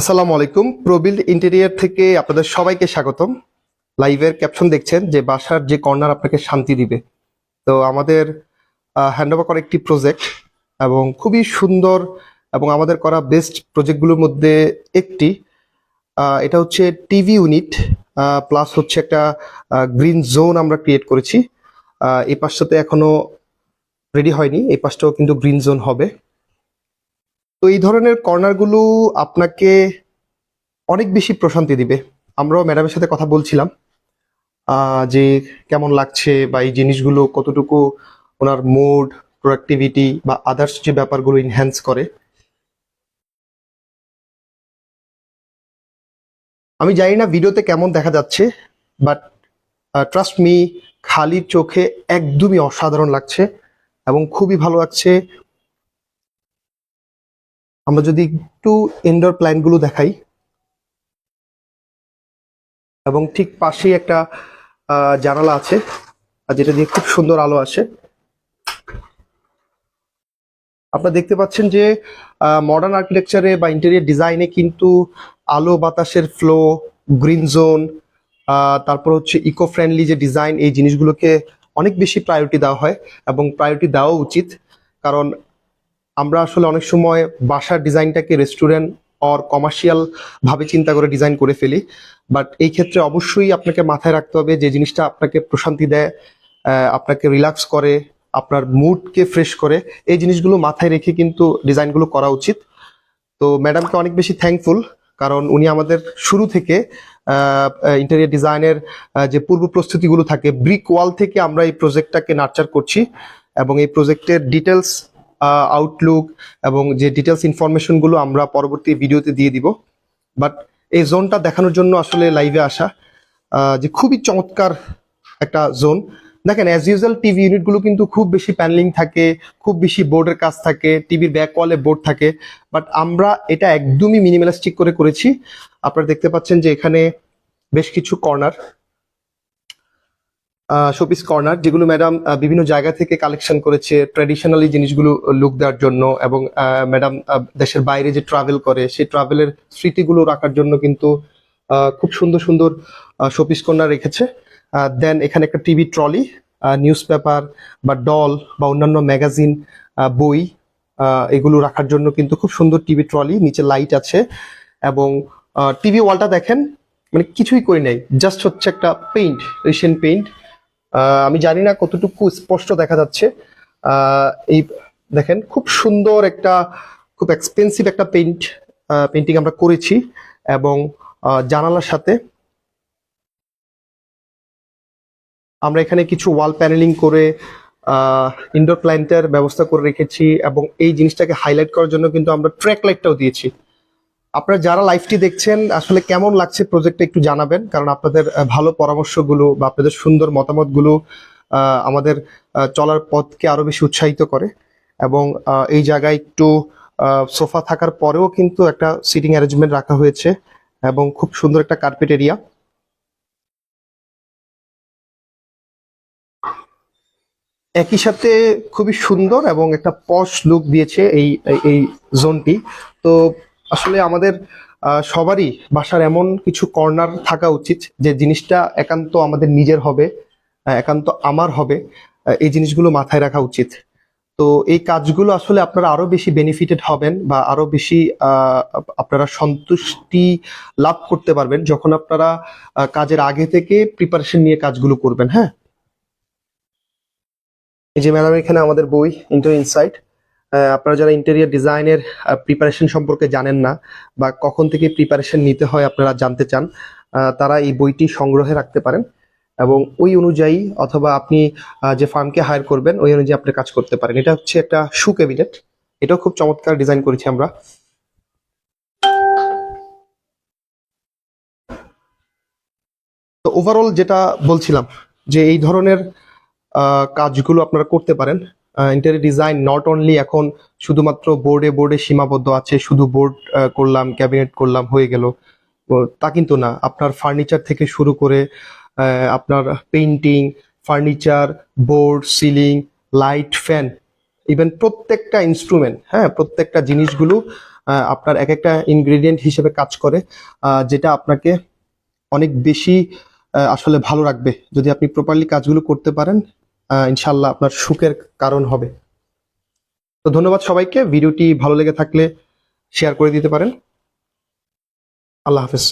আসসালামু আলাইকুম। প্রবিল্ড ইন্টেরিয়ার থেকে আপনাদের সবাইকে স্বাগতম। লাইভের ক্যাপশন দেখছেন যে বাসার যে কর্নার আপনাকে শান্তি দিবে। তো আমাদের হ্যান্ড ওভার করা একটি প্রজেক্ট এবং খুবই সুন্দর এবং আমাদের করা বেস্ট প্রজেক্টগুলোর মধ্যে একটি। এটা হচ্ছে টিভি ইউনিট প্লাস হচ্ছে একটা গ্রিন জোন আমরা ক্রিয়েট করেছি। এই পাশটাতে এখনও রেডি হয়নি, এই পাশটাও কিন্তু গ্রিন জোন হবে। তো এই ধরনের কর্নারগুলো আপনাকে অনেক বেশি প্রশান্তি দিবে। আমরাও ম্যাডামের সাথে কথা বলছিলাম যে কেমন লাগছে বা এই জিনিসগুলো কতটুকু ওনার মুড প্রোডাক্টিভিটি বা আদার্স যে ব্যাপারগুলো ইনহ্যান্স করে। আমি জানি না ভিডিওতে কেমন দেখা যাচ্ছে বাট ট্রাস্ট মি খালি চোখে একদমই অসাধারণ লাগছে এবং খুবই ভালো লাগছে। আমরা যদি একটু ইনডোর প্ল্যান্টগুলো দেখাই, এবং ঠিক পাশেই একটা জানালা আছে, আর যেটা দিয়ে খুব সুন্দর আলো আসে। আপনারা দেখতে পাচ্ছেন যে মডার্ন আর্কিটেকচারে বা ইন্টেরিয়ার ডিজাইনে কিন্তু আলো বাতাসের ফ্লো গ্রিন জোন তারপর হচ্ছে ইকো ফ্রেন্ডলি যে ডিজাইন এই জিনিসগুলোকে অনেক বেশি প্রায়োরিটি দেওয়া হয়, এবং প্রায়োরিটি দেওয়া উচিত। কারণ আমরা আসলে অনেক সময় বাসার ডিজাইনটাকে রেস্টুরেন্ট অর কমার্শিয়াল ভাবে চিন্তা করে ডিজাইন করে ফেলি। বাট এই ক্ষেত্রে অবশ্যই আপনাকে মাথায় রাখতে হবে যে জিনিসটা আপনাকে প্রশান্তি দেয় আপনাকে রিল্যাক্স করে, আপনার মুডকে ফ্রেশ করে। এই জিনিসগুলো মাথায় রেখে কিন্তু ডিজাইনগুলো করা উচিত। তো ম্যাডামকে অনেক বেশি থ্যাঙ্কফুল কারণ উনি আমাদের শুরু থেকে ইন্টেরিয়ার ডিজাইনের যে পূর্ব প্রস্তুতিগুলো থাকে ব্রিক ওয়াল থেকে আমরা এই প্রজেক্টটাকে নার্চার করছি এবং এই প্রজেক্টের ডিটেলস আউটলুক এবং যে ডিটেলস ইনফরমেশনগুলো আমরা পরবর্তী ভিডিওতে দিয়ে দিব। বাট এই জোনটা দেখানোর জন্য আসলে লাইভে আসা যে খুবই চমৎকার একটা জোন দেখেন অ্যাজ ইউজুয়াল টিভি ইউনিটগুলো কিন্তু খুব বেশি প্যানেলিং থাকে, খুব বেশি বোর্ডের কাজ থাকে টিভির ব্যাক ওয়ালে বোর্ড থাকে। বাট আমরা এটা একদমই মিনিমালিস্টিক করে করেছি। আপনারা দেখতে পাচ্ছেন যে এখানে বেশ কিছু কর্নার শোপিস কর্নার যেগুলো ম্যাডাম বিভিন্ন জায়গা থেকে কালেকশন করেছে ট্র্যাডিশনালি জিনিসগুলো লুক দেওয়ার জন্য এবং ম্যাডাম দেশের বাইরে যে ট্রাভেল করে, সেই ট্রাভেলের স্মৃতিগুলো রাখার জন্য কিন্তু খুব সুন্দর সুন্দর শোপিস কর্নার রেখেছে। দেন এখানে একটা টিভি ট্রলি নিউজ পেপার বা ডল বা অন্যান্য ম্যাগাজিন বই এগুলো রাখার জন্য কিন্তু খুব সুন্দর টিভি ট্রলি নিচে লাইট আছে এবং টিভি ওয়ালটা দেখেন মানে কিছুই করি নাই জাস্ট হচ্ছে একটা পেইন্ট এশিয়ান পেইন্ট আমি জানি না কতটুকু স্পষ্ট দেখা যাচ্ছে। এই দেখেন, খুব সুন্দর একটা, খুব এক্সপেন্সিভ একটা পেইন্ট পেন্টিং আমরা করেছি এবং জানালার সাথে আমরা এখানে কিছু ওয়াল প্যানেলিং করে ইনডোর প্ল্যান্টের ব্যবস্থা করে রেখেছি এবং এই জিনিসটাকে হাইলাইট করার জন্য কিন্তু আমরা ট্র্যাক লাইটটাও দিয়েছি। আপনারা যারা লাইভটি দেখছেন, আসলে কেমন লাগছে প্রজেক্টটা একটু জানাবেন, কারণ আপনাদের ভালো পরামর্শগুলো বা আপনাদের সুন্দর মতামতগুলো আমাদের চলার পথকে আরও বেশি উৎসাহিত করে এবং এই জায়গায় একটু সোফা থাকার পরেও কিন্তু একটা সিটিং অ্যারেঞ্জমেন্ট রাখা হয়েছে এবং খুব সুন্দর একটা কার্পেট এরিয়া। একই সাথে খুবই সুন্দর এবং একটা পশ লুক দিয়েছে এই- এই জোনটি। তো আসলে আমাদের সবারই বাসার এমন কিছু কর্নার থাকা উচিত যে জিনিসটা একান্ত আমাদের নিজের হবে একান্ত আমার হবে এই জিনিসগুলো মাথায় রাখা উচিত। তো এই কাজগুলো আসলে আপনারা আরও বেশি বেনিফিটেড হবেন বা আরও বেশি আপনারা সন্তুষ্টি লাভ করতে পারবেন যখন আপনারা কাজের আগে থেকে প্রিপারেশন নিয়ে কাজগুলো করবেন হ্যাঁ? এই যে ম্যাডাম এখানে আমাদের বই ইন্টার ইনসাইট আপনারা যারা ইন্টেরিয়ার ডিজাইনের প্রিপারেশন সম্পর্কে জানেন না বা কখন থেকে প্রিপারেশন নিতে হয় আপনারা জানতে চান তারা এই বইটি সংগ্রহে রাখতে পারেন এবং ওই অনুযায়ী অথবা আপনি যে ফার্মকে হায়ার করবেন, ওই অনুযায়ী আপনি কাজ করতে পারেন। এটা হচ্ছে একটা শু ক্যাবিনেট এটাও খুব চমৎকার ডিজাইন করেছি আমরা। তো ওভারঅল যেটা বলছিলাম, যে এই ধরনের কাজগুলো আপনারা করতে পারেন। ইন্টেরিয়র ডিজাইন নট অনলি এখন শুধুমাত্র বোর্ডে বোর্ডে সীমাবদ্ধ আছে, শুধু বোর্ড করলাম ক্যাবিনেট করলাম, হয়ে গেল। তো কিন্তু না। আপনার ফার্নিচার থেকে শুরু করে আপনার painting furniture board ceiling light fan even প্রত্যেকটা ইনস্ট্রুমেন্ট হ্যাঁ প্রত্যেকটা জিনিসগুলো আপনার এক একটা ইনগ্রেডিয়েন্ট হিসেবে কাজ করে যেটা আপনাকে অনেক বেশি আসলে ভালো রাখবে। যদি আপনি প্রপারলি কাজগুলো করতে পারেন ইনশাল্লাহ আপনার সুখের কারণ হবে। তো ধন্যবাদ সবাইকে। ভিডিওটি ভালো লেগে থাকলে শেয়ার করে দিতে পারেন। আল্লাহ হাফেজ।